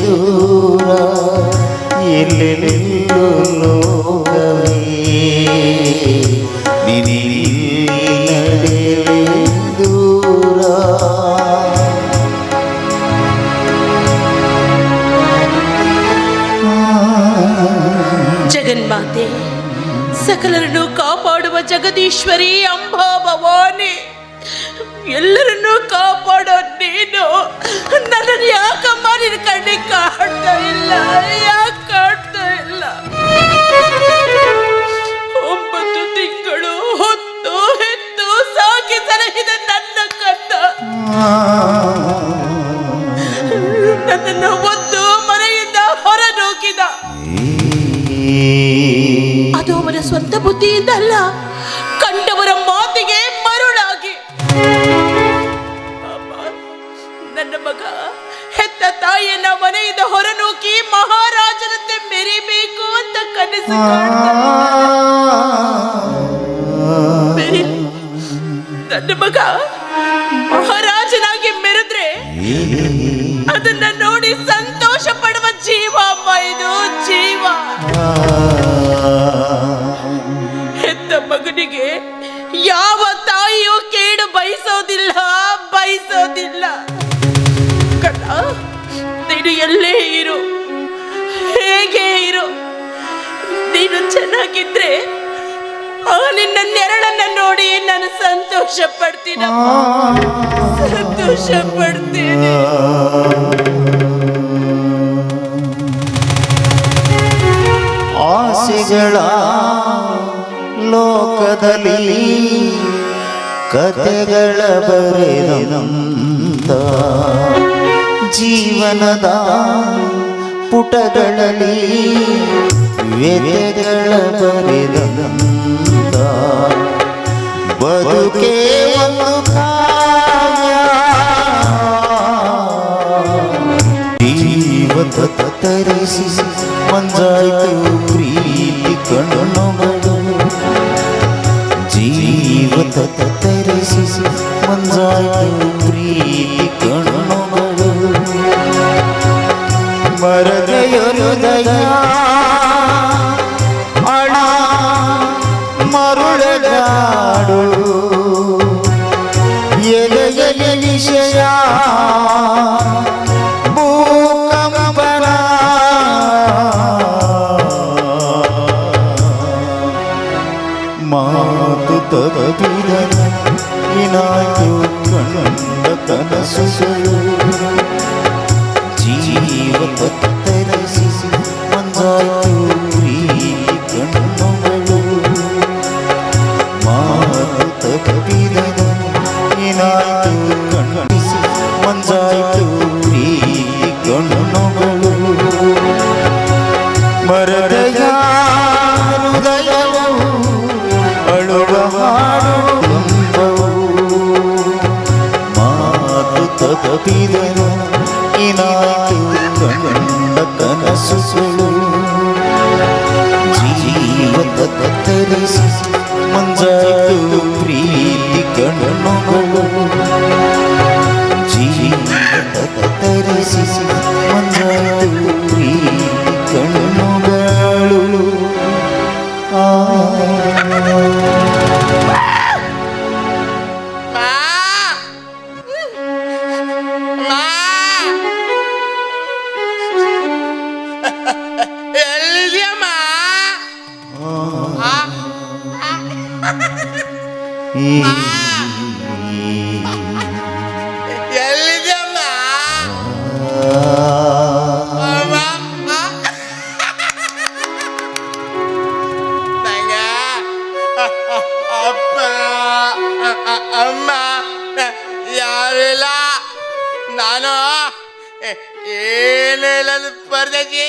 ದೂರ ಎಲ್ಲೆಲ್ಲೋ ಲೋಕವೇ ನಡೆವೆ ದೂರ ಜಗನ್ಮಾತೆ ಸಕಲರನ್ನು ಕಾಪಾಡುವ ಜಗದೀಶ್ವರಿ ಅಂಬಾ ಭವಾನಿ ಎಲ್ಲರನ್ನೂ ಕಾಪಾಡೋ ಇಲ್ಲ ಯಾಕೆ ಕಾಣ್ತಾ ಇಲ್ಲ? ಒಂಬತ್ತು ತಿಂಗಳು ಹೊತ್ತು ಹೆತ್ತು ಸಾಕಿ ಸಲಹಿದ ನನ್ನ ಕನ್ನ ನನ್ನನ್ನು ಒಂದು ಮನೆಯಿಂದ ಹೊರನೂಕಿದ. ಅದು ಅವನ ಸ್ವಂತ ಬುದ್ಧಿಯಿಂದ ನನ್ನ ಮಗ ಮಹಾರಾಜನಾಗಿ ಮೆರೆದ್ರೆ ಅದನ್ನ ನೋಡಿ ಸಂತೋಷ ಪಡುವ ಜೀವ ಅಮ್ಮ ಇದು, ಜೀವ. ಹೆತ್ತ ಮಗನಿಗೆ ಯಾವ ತಾಯಿಯೂ ಕೇಡು ಬಯಸೋದಿಲ್ಲ ಬಯಸೋದಿಲ್ಲ. ಕಣ್ಣ, ನೀನು ಎಲ್ಲೇ ಇರು. ಚೆನ್ನಾಗಿದ್ರೆ ಆ, ನಿನ್ನ ನೆರಳನ್ನ ನೋಡಿ ನಾನು ಸಂತೋಷ ಪಡ್ತೀನಮ್ಮ. ಸಂತೋಷ ಪಡ್ತೀನಿ. ಆಸೆಗಳ ಲೋಕದಲ್ಲಿ ಕತೆಗಳ ಬರೆದಂತ ಜೀವನದ ಪುಟಗಳಲ್ಲಿ ವ್ಯತೆಗಳ ಬರೆದಂತ ಬದುಕೆ ಒಂದು ಕಾವ್ಯ ಜೀವದ ತರಿಸಿ ಕನಸುಗಳು ಜೀವದ ತರಿಸಿ ಮಂಜಾಯ್ತು ಪ್ರೀತಿ ಕಣ್ಣುಗಳು ಏನಿಲ್ಲ ಸ್ಪರ್ಧಿ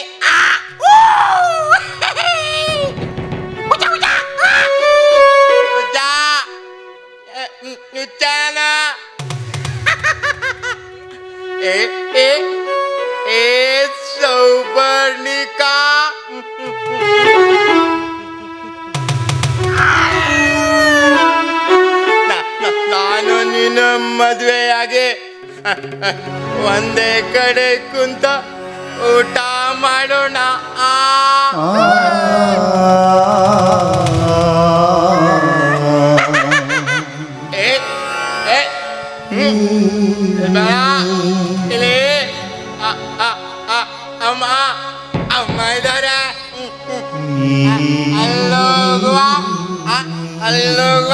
ಸೌಬರ್ಣಿಕಾ ನಾನು ನಿನ್ನ ಮದುವೆಯಾಗೆ ಒಂದೇ ಕಡೆ ಕುಂತ ಊಟ ಮಾಡೋಣ. ಇಲ್ಲಿ. ಅಮ್ಮ ಅಮ್ಮ ಇದ್ದಾರೆ. ಅಲ್ಲೋಗುವ. ಅಲ್ಲೋಗುವ.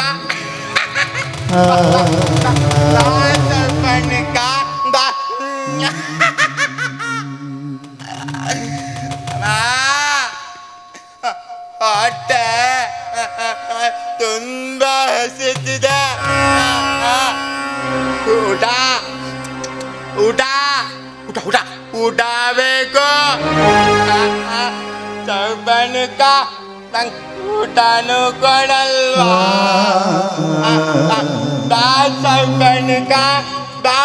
ಊಟ ಊಟ. ಊಟ ಬೇಕು ಚೌಬಣಕ ನಂಗೆ ಊಟನೂ ಕೊಡಲ್ವಾ? ಬಾ ಚೌಬಣಕ ಬಾ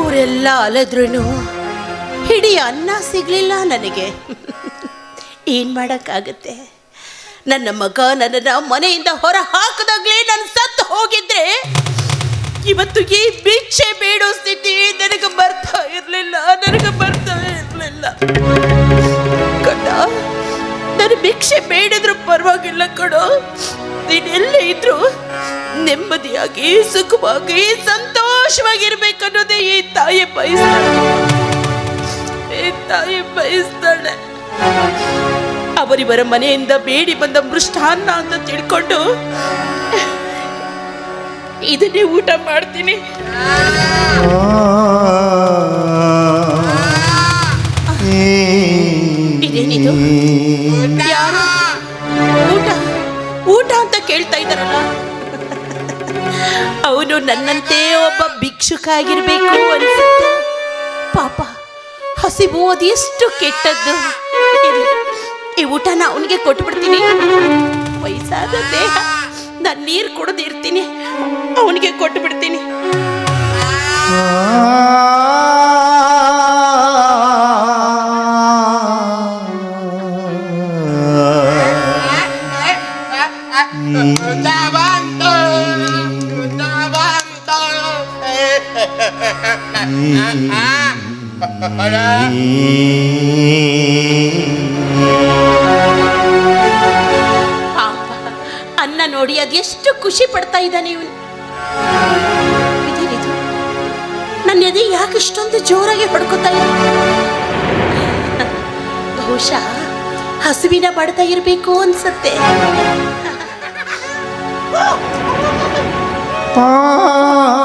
ಊರೆಲ್ಲ ಅಲೆದ್ರೂ ಹಿಡಿ ಅನ್ನ ಸಿಗ್ಲಿಲ್ಲ ನನಗೆ. ಏನ್ ಮಾಡಕ್ಕಾಗತ್ತೆ? ನನ್ನ ಮಗ ನನ್ನನ್ನು ಮನೆಯಿಂದ ಹೊರ ಹಾಕದಾಗ್ಲೇ ನಾನು ಸತ್ತು ಹೋಗಿದ್ರೆ ಇವತ್ತು ಈ ಭಿಕ್ಷೆ ಬೇಡೋ ಸ್ಥಿತಿ ನನಗೆ ಬರ್ತಾ ಇರಲಿಲ್ಲ, ನನಗೆ ಬರ್ತಾ ಇರಲಿಲ್ಲ. ಕಣ್ಣ, ನಾನು ಭಿಕ್ಷೆ ಬೇಡಿದ್ರು ಪರವಾಗಿಲ್ಲ ಕಣ. ನೀನೆಲ್ಲೇ ಇದ್ರು ನೆಮ್ಮದಿಯಾಗಿ, ಸುಖವಾಗಿ, ಸಂತೋಷವಾಗಿರ್ಬೇಕನ್ನೋದೇ ಈ ತಾಯಿ ಬಯಸ್ತಾಳೆ. ಈ ತಾಯಿ ಬಯಸ್ತಾಳೆ. ಅವರಿವರ ಮನೆಯಿಂದ ಬೇಡಿ ಬಂದ ಮೃಷ್ಟಾನ್ನ ಅಂತ ತಿಳ್ಕೊಂಡು ಇದನ್ನೇ ಊಟ ಮಾಡ್ತೀನಿ. ಯಾರು? ಊಟ? ಊಟ ಅಂತ ಕೇಳ್ತಾ ಇದ್ದಾರಲ್ಲ? ಅವನು ನನ್ನಂತೆ ಒಬ್ಬ ಭಿಕ್ಷುಕ ಆಗಿರ್ಬೇಕು ಅನ್ಸುತ್ತೆ. ಪಾಪ ಹಸಿವು ಅದೆಷ್ಟು ಕೆಟ್ಟದ್ದು. ಈ ಊಟನ ಅವನಿಗೆ ಕೊಟ್ಬಿಡ್ತೀನಿ. ವಯಸ್ಸಾದ ದೇಹ ನಾನು ನೀರು ಕುಡಿದಿರ್ತೀನಿ ಅವನಿಗೆ ಕೊಟ್ಟು ಬಿಡ್ತೀನಿ ಊಟ ಬಂತು ಊಟ ಬಂತು ಪಾಪ, ಅನ್ನ ನೋಡಿ ಅದೆಷ್ಟು ಖುಷಿ ಪಡ್ತಾ ಇದ್ದಾನೆ ಇವನು. ನನ್ನ ಎದೆ ಯಾಕೆ ಇಷ್ಟೊಂದು ಜೋರಾಗಿ ಹೊಡ್ಕೋತಾ ಇದೆ? ಬಹುಶಃ ಹಸುವಿನ ಬಡ್ತಾ ಇರಬೇಕು ಅನ್ಸತ್ತೆ. ಅಮ್ಮ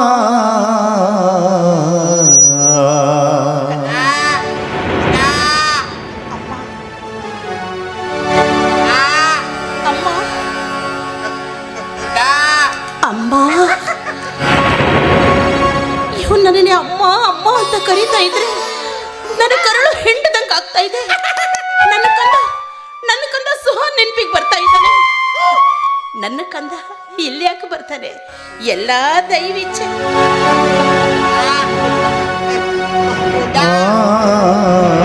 ಕರೀತಾ ಇದ್ರೆ ನನ್ನ ಕರಳು ಹೆಂಡದಂಗೆ ಆಗ್ತಾ ಇದೆ ನನ್ನ ಕಂದ ನನ್ನ ಕಂದ ಸುಹ ನೆನ್ಪಿಗೆ ಬರ್ತಾ ಇದ್ದಾನೆ ನನ್ನ ಕಂದ ಇಲ್ಲಿ ಯಾಕೆ ಬರ್ತಾನೆ ಎಲ್ಲ ದೈವಿಚ್ಛೆ ಅಮ್ಮ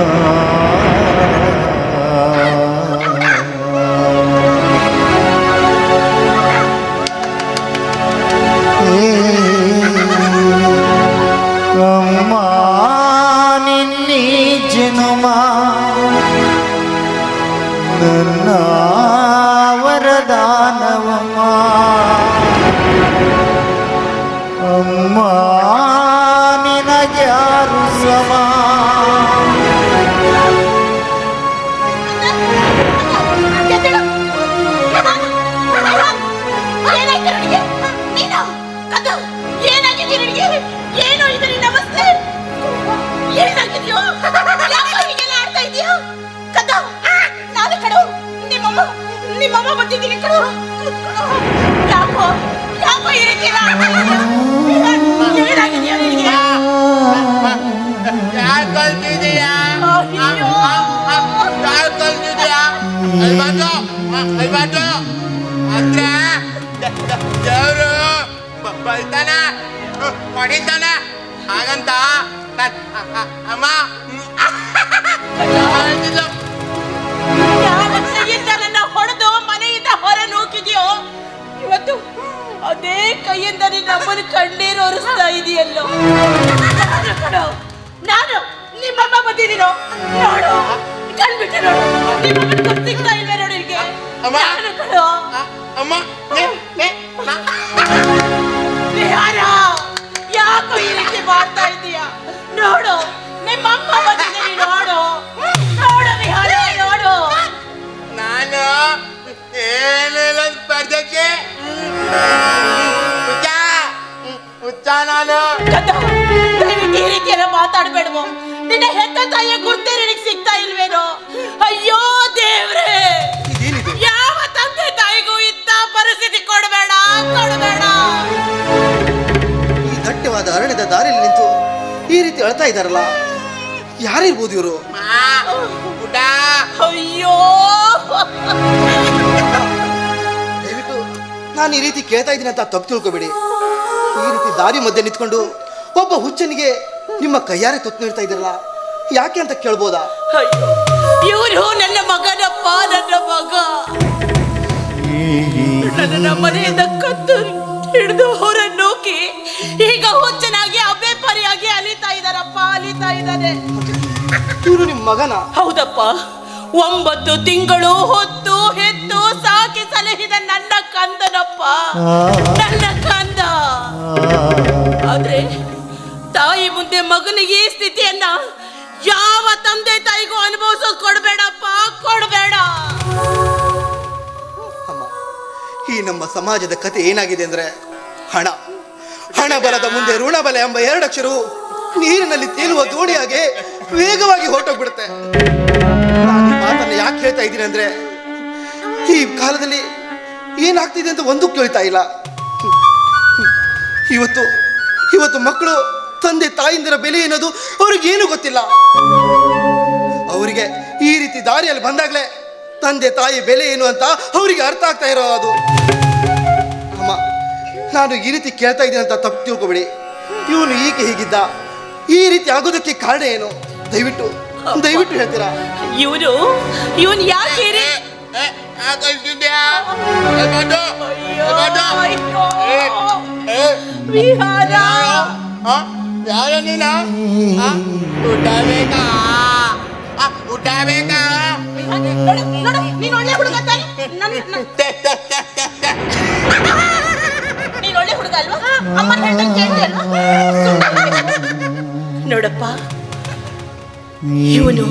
ಐವತ್ತು ಐವತ್ತು ಅಜ್ಜ ದೇವರು ಬೈತಾನ ಹೊಡಿತಾನ ಹಾಗಂತ ಅಮ್ಮ ಕೈಯಿಂದ ನನ್ನ ಹೊಡೆದು ಮನೆಯಿಂದ ಹೊರ ನೂಕಿದೆಯೋ ಇವತ್ತು ಅದೇ ಕೈಯಿಂದ ನಿನ್ನ ಅಮ್ಮನ ಕಣ್ಣೀರು ನಾನು ನಿಮ್ಮಮ್ಮ ಬಂದಿದ್ದೀನೋ ನೋಡು ಕಣ್ಬಿಟ್ಟು ನೋಡು ನಿಮ್ಮಮ್ಮ ಅಮ್ಮ. ಅಮ್ಮ ನೇ, ನಾ- ವಿಹಾರ ಯಾಕೋ ಈ ರೀತಿ ಮಾಡ್ತಾ ಇದೀಯ ನೋಡು ನಿಮ್ಮ ಅಮ್ಮ ಬಂದಿದ್ದೀನಿ ನೋಡು ನೋಡು ವಿಹಾರ ನೋಡು ನಾನು ಏನಿಲ್ಲ ಸ್ಪರ್ಧಕ್ಕೆ ಹುಚ್ಚ ಹುಚ್ಚ ನಾನು ದಯವಿಟ್ಟು ಈ ರೀತಿ ಅಳ್ತಾ ಇದಾರಲ್ಲ ಯಾರಿರ್ಬೋದು ಇವರು? ಅಯ್ಯೋ. ದಯವಿಟ್ಟು ನಾನು ಈ ರೀತಿ ಕೇಳ್ತಾ ಇದ್ದೀನಿ ಅಂತ ತಪ್ಪು ತಿಳ್ಕೊಬೇಡಿ. ಈ ರೀತಿ ದಾರಿ ಮಧ್ಯೆ ನಿಂತ್ಕೊಂಡು ಒಬ್ಬ ಹುಚ್ಚನಿಗೆ ನಿಮ್ಮ ಕೈಯಾರೆ ತುತ್ತು ನೀಡ್ತಾ ಇದ್ದೀರಲ್ಲ ಯಾಕೆ ಅಂತ ಕೇಳ್ಬೋದಾ? ಅಯ್ಯೋ. ಇವರು ನನ್ನ ಮಗನಪ್ಪ ನನ್ನ ಮಗ. ನನ್ನ ಮನೆಯಿಂದ ಕತ್ತು ಹಿಡಿದು ಹೊರನ್ನೂಕಿ ಅಲಿತಾ ಇದ್ದಾನೆ. ಇವರು ನಿಮ್ಮ ಮಗನ? ಹೌದಪ್ಪ. ಒಂಬತ್ತು ತಿಂಗಳು ಹೊತ್ತು ಹೆತ್ತು ಸಾಕಿ ಸಲಹಿದ ನನ್ನ ಕಂದನಪ್ಪ. ನನ್ನ ಕಂದ. ಆದ್ರೆ ತಾಯಿ ಮುಂದೆ ಮಗನಿಗೆ ಈ ಸ್ಥಿತಿಯನ್ನ ಯಾವ ತಂದೆ ತಾಯಿಗೂ ಅನುಭವಿಸೋದು ಕೊಡಬೇಡಪ್ಪ. ಕೊಡಬೇಡ. ಅಮ್ಮ ಈ ನಮ್ಮ ಸಮಾಜದ ಕತೆ ಏನಾಗಿದೆ ಅಂದ್ರೆ ಹಣ. ಹಣ ಬಲದ ಮುಂದೆ ಋಣಬಲ ಎಂಬ ಎರಡಕ್ಷರವು ನೀರಿನಲ್ಲಿ ತೇಲುವ ದೋಣಿಯಾಗೆ ವೇಗವಾಗಿ ಹೊರಟೋಗ್ಬಿಡುತ್ತೆ. ಮಾತನ್ನ ಯಾಕೆ ಹೇಳ್ತಾ ಇದ್ದೀನಿ ಅಂದ್ರೆ, ಈ ಕಾಲದಲ್ಲಿ ಏನಾಗ್ತಿದೆ ಅಂತ ಒಂದು ಕೇಳ್ತಾ ಇಲ್ಲ. ಇವತ್ತು ಇವತ್ತು ಮಕ್ಕಳು ತಂದೆ ತಾಯಿಂದರ ಬೆಲೆ ಏನದು ಅವ್ರಿಗೇನು ಗೊತ್ತಿಲ್ಲ. ಅವರಿಗೆ ಈ ರೀತಿ ದಾರಿಯಲ್ಲಿ ಬಂದಾಗಲೇ ತಂದೆ ತಾಯಿ ಬೆಲೆ ಏನು ಅಂತ ಅವರಿಗೆ ಅರ್ಥ ಆಗ್ತಾ ಇರೋ ಅದು. ಅಮ್ಮ, ನಾನು ಈ ರೀತಿ ಕೇಳ್ತಾ ಇದ್ದೀನಿ ಅಂತ ತಪ್ಪು ತಿಳ್ಕೊಬೇಡಿ. ಇವನು ಈಕೆ ಹೀಗಿದ್ದ. ಈ ರೀತಿ ಆಗೋದಕ್ಕೆ ಕಾರಣ ಏನು? ದಯವಿಟ್ಟು ದಯವಿಟ್ಟು ಹೇಳ್ತೀರಾ? ಇವನು ಇವನ್ ಯಾಕೆ ರೀ ವಿಹಾರ. ಯಾರು? ನೀನು? ಊಟ ಬೇಕಾ ಊಟ ಬೇಕಾ ನೀನ್ ಒಳ್ಳೆ ಹುಡುಗ? ನನ್- ಒಳ್ಳೆ ಅಲ್ವಾ? ಅಮ್ಮ ಹೇಳ್ದಂಗೆ ಕೇಳ್ತಿ ಅಲ್ವಾ ನೋಡಪ್ಪ. ಇವನು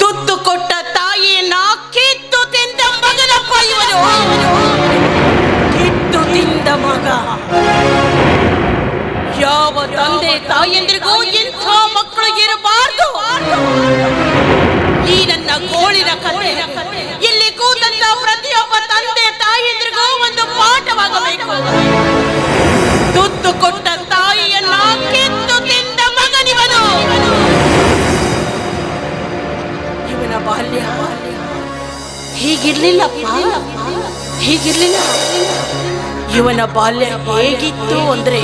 ತುತ್ತು ಕೊಟ್ಟ ತಾಯಿಯನ್ನ ಕಿತ್ತು ತಿಂದ ಮಗನಪ್ಪ ಇವನು. ಕಿತ್ತು ತಿಂದ ಮಗ. ಯಾವ ತಂದೆ ತಾಯಿಯಂದ್ರಿಗೂ ಇಂಥ ಮಕ್ಕಳು ಇರಬಾರ್ದು. ಈ ನನ್ನ ಗೋಳಿನ ಕತೆ. ಇಲ್ಲಿ ಕೂತಂತ ಪ್ರತಿಯೊಬ್ಬ ತಂದೆ ತಾಯಿಯಂದ್ರಿಗೂ ಒಂದು ಪಾಠವಾಗಬೇಕು. ಹೀಗಿರ್ಲಿಲ್ಲಪ್ಪ. ಹೀಗಿರ್ಲಿಲ್ಲ. ಇವನ ಬಾಲ್ಯ ಹೇಗಿತ್ತು ಅಂದ್ರೆ